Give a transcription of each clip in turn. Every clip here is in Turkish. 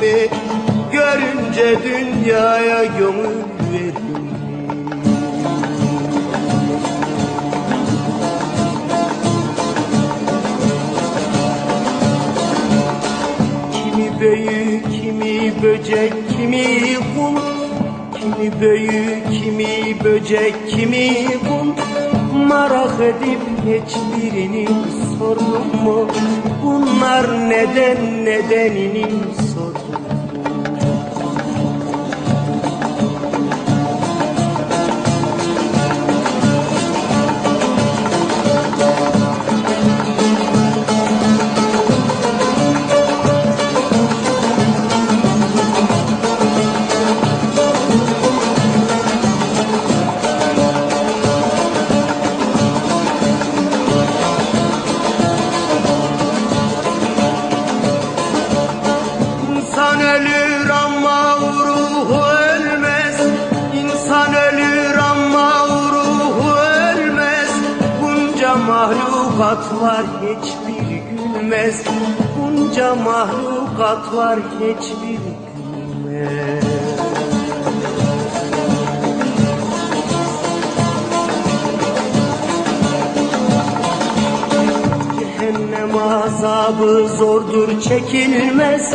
Mi? Görünce dünyaya gönül verdin mi? Kimi büyük, kimi böcek, kimi kul Kimi büyük, kimi böcek, kimi kul Merak edip hiçbirini sordum mu? Bunlar neden nedenini mahlukat var hiçbir gülmez. Bunca mahlukat var hiçbir gülmez. Cehennem azabı zordur çekilmez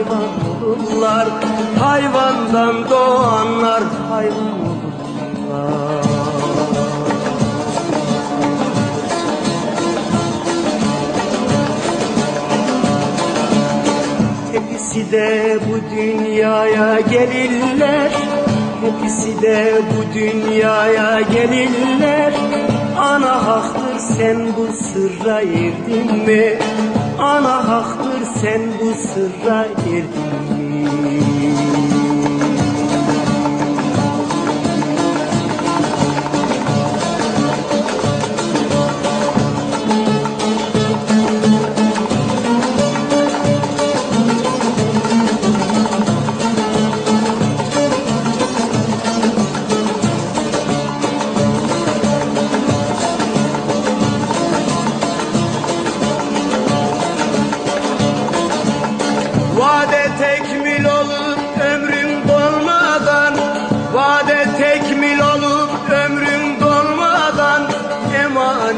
Hayvan olurlar. Hayvandan doğanlar hayvan olurlar. Hepsi de bu dünyaya gelirler. Hepsi de bu dünyaya gelirler. Ana haktır sen bu sırra erdin mi? Sen bu sırra erdin mi?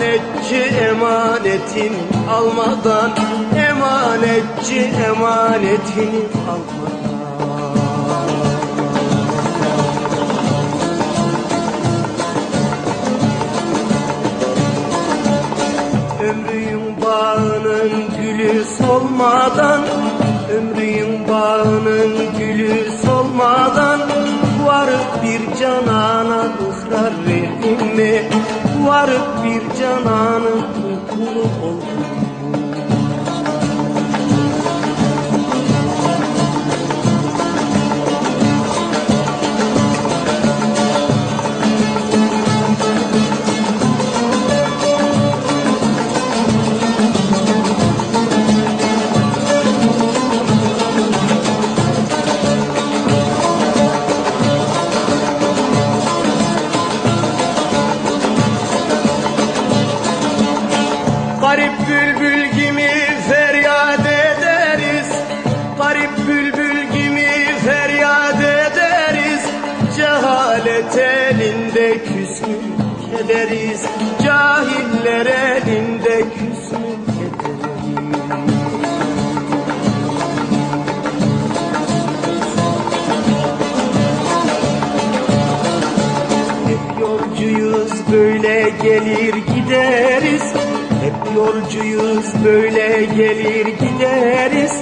Emanetçi emanetin almadan Emanetçi emanetini almadan. Ömrün bağının gülü solmadan Ömrün bağının gülü solmadan Varıp bir canana bir cananın Cehalet elinde küsmük ederiz Cahiller elinde küsmük ederiz Hep yolcuyuz böyle gelir gideriz. Hep yolcuyuz böyle gelir gideriz.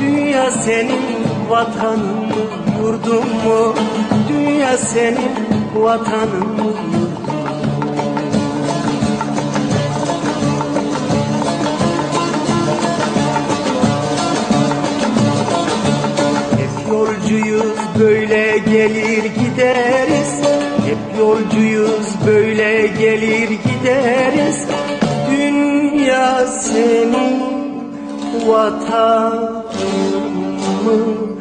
Dünya senin vatanın mı yurdun mu? Dünya senin vatanın mı? Hep yolcuyuz böyle gelir gideriz. Hep yolcuyuz böyle gelir gideriz. Dünya senin vatanın mı